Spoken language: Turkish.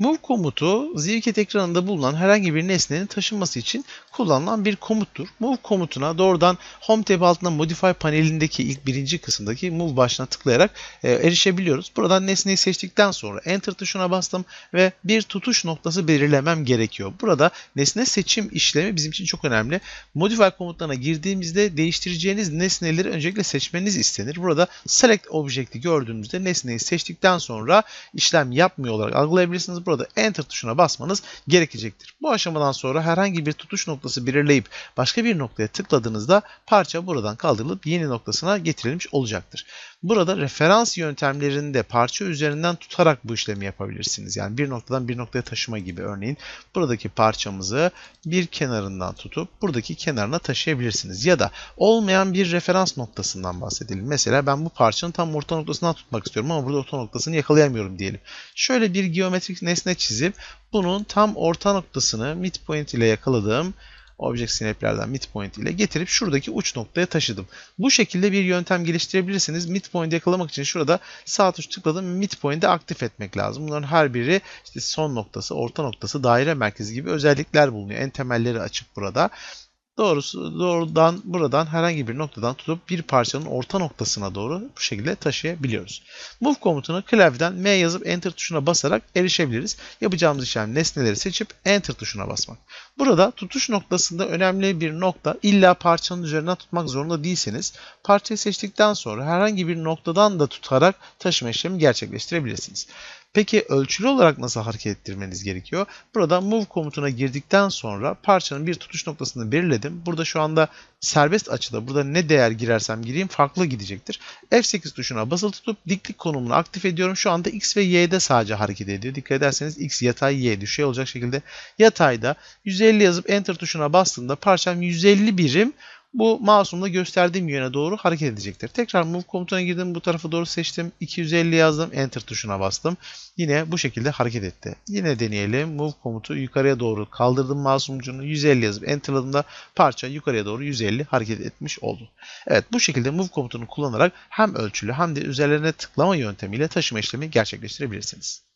Move komutu Zwicket ekranında bulunan herhangi bir nesnenin taşınması için kullanılan bir komuttur. Move komutuna doğrudan Home tab altında Modify panelindeki ilk birinci kısımdaki Move başlığına tıklayarak e, erişebiliyoruz. Buradan nesneyi seçtikten sonra Enter tuşuna bastım ve bir tutuş noktası belirlemem gerekiyor. Burada nesne seçim işlemi bizim için çok önemli. Modify komutlarına girdiğimizde değiştireceğiniz nesneleri öncelikle seçmeniz istenir. Burada Select Object'i gördüğünüzde nesneyi seçtikten sonra işlem yapmıyor olarak algılayabilirsiniz. Burada Enter tuşuna basmanız gerekecektir. Bu aşamadan sonra herhangi bir tutuş noktası belirleyip başka bir noktaya tıkladığınızda parça buradan kaldırılıp yeni noktasına getirilmiş olacaktır. Burada referans yöntemlerinde parça üzerinden tutarak bu işlemi yapabilirsiniz. Yani bir noktadan bir noktaya taşıma gibi örneğin buradaki parçamızı bir kenarından tutup buradaki kenarına taşıyabilirsiniz. Ya da olmayan bir referans noktasından bahsedelim. Mesela ben bu parçanın tam orta noktasından tutmak istiyorum ama burada orta noktasını yakalayamıyorum diyelim. Şöyle bir geometrik nesne çizip bunun tam orta noktasını midpoint ile yakaladığım Object Snap'lerden midpoint ile getirip şuradaki uç noktaya taşıdım. Bu şekilde bir yöntem geliştirebilirsiniz. Midpoint yakalamak için şurada sağ tuş tıkladım. Midpoint'i aktif etmek lazım. Bunların her biri işte son noktası, orta noktası, daire merkezi gibi özellikler bulunuyor. En temelleri açık burada. Doğrusu doğrudan buradan herhangi bir noktadan tutup bir parçanın orta noktasına doğru bu şekilde taşıyabiliyoruz. Move komutunu klavyeden M yazıp Enter tuşuna basarak erişebiliriz. Yapacağımız işlem nesneleri seçip Enter tuşuna basmak. Burada tutuş noktasında önemli bir nokta illa parçanın üzerinden tutmak zorunda değilseniz parçayı seçtikten sonra herhangi bir noktadan da tutarak taşıma işlemi gerçekleştirebilirsiniz. Peki ölçülü olarak nasıl hareket ettirmeniz gerekiyor? Burada move komutuna girdikten sonra parçanın bir tutuş noktasını belirledim. Burada şu anda serbest açıda burada ne değer girersem gireyim farklı gidecektir. F8 tuşuna basılı tutup diklik konumunu aktif ediyorum. Şu anda X ve Y'de sadece hareket ediyor. Dikkat ederseniz X yatay Y düşey olacak şekilde yatayda 150 yazıp Enter tuşuna bastığımda parçam 150 birim bu masumla gösterdiğim yöne doğru hareket edecektir. Tekrar move komutuna girdim. Bu tarafa doğru seçtim. 250 yazdım. Enter tuşuna bastım. Yine bu şekilde hareket etti. Yine deneyelim. Move komutu yukarıya doğru kaldırdım masumcunu. 150 yazıp enterladığımda parça yukarıya doğru 150 hareket etmiş oldu. Evet bu şekilde move komutunu kullanarak hem ölçülü hem de üzerlerine tıklama yöntemiyle taşıma işlemi gerçekleştirebilirsiniz.